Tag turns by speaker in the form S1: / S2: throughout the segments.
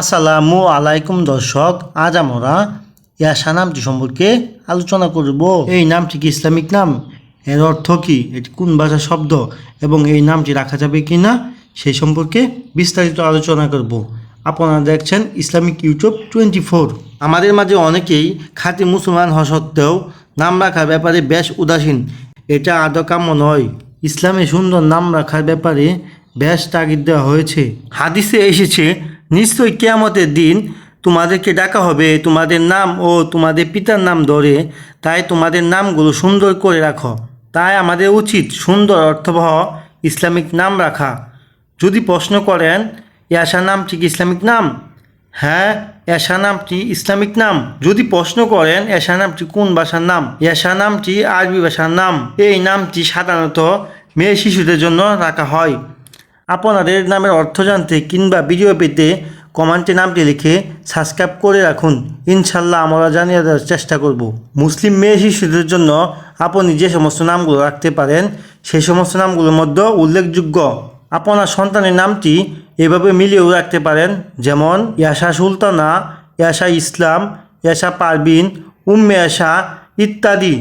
S1: আসসালামু আলাইকুম দর্শক, আজ আমরা ইয়াসা নামটি সম্পর্কে আলোচনা করব। এই নামটি কি ইসলামিক নাম? এর অর্থ কি? এটি কোন ভাষা শব্দ? এবং এই নামটি রাখা যাবে কি না সেই সম্পর্কে বিস্তারিত আলোচনা করব। আপনারা দেখছেন ইসলামিক ইউটিউব টোয়েন্টি ফোর আমাদের মাঝে অনেকেই খাঁটি মুসলমান হওয়া সত্ত্বেও নাম রাখার ব্যাপারে বেশ উদাসীন। এটা আদৌ কাম্য নয়। ইসলামে সুন্দর নাম রাখার ব্যাপারে বেশ তাগিদ দেওয়া হয়েছে। হাদিসে এসেছে নিশ্চয়ই কেয়ামতের দিন তোমাদেরকে ডাকা হবে, তোমাদের নাম ও তোমাদের পিতার নাম ধরে, তাই তোমাদের নামগুলো সুন্দর করে রাখো। তাই আমাদের উচিত সুন্দর অর্থবহ ইসলামিক নাম রাখা। যদি প্রশ্ন করেন ইয়াসা নামটি কি ইসলামিক নাম? হ্যাঁ এশা নামটি ইসলামিক নাম। যদি প্রশ্ন করেন এশা নামটি কোন ভাষার নাম? এশা নামটি আরবি ভাষার নাম। এই নামটি সাধারণত মেয়ে শিশুদের জন্য রাখা হয়। আপনাদের নামের অর্থ জানতে কিংবা ভিডিও পেতে কমেন্টে নামটি লিখে সাবস্ক্রাইব করে রাখুন। ইনশাল্লাহ আমরা জানিয়ে দেওয়ার চেষ্টা করব। মুসলিম মেয়ে শিশুদের জন্য আপনি যে সমস্ত নামগুলো রাখতে পারেন, সেই সমস্ত নামগুলোর মধ্যে উল্লেখযোগ্য আপনার সন্তানের নামটি এভাবে মিলিয়েও রাখতে পারেন। যেমন ইয়াশা সুলতানা ইয়াশা ইসলাম ইয়াশা পারবিন উম্মে ইয়াশা ইত্যাদি।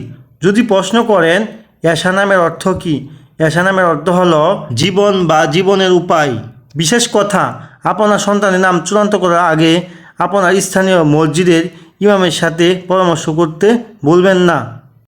S1: যদি প্রশ্ন করেন ইয়াশা নামের অর্থ কী? ইয়াশা নামের অর্থ হল জীবন বা জীবনের উপায়। বিশেষ কথা, আপনার সন্তানের নাম চূড়ান্ত করার আগে আপনার স্থানীয় মসজিদের ইমামের সাথে পরামর্শ করতে বলবেন না।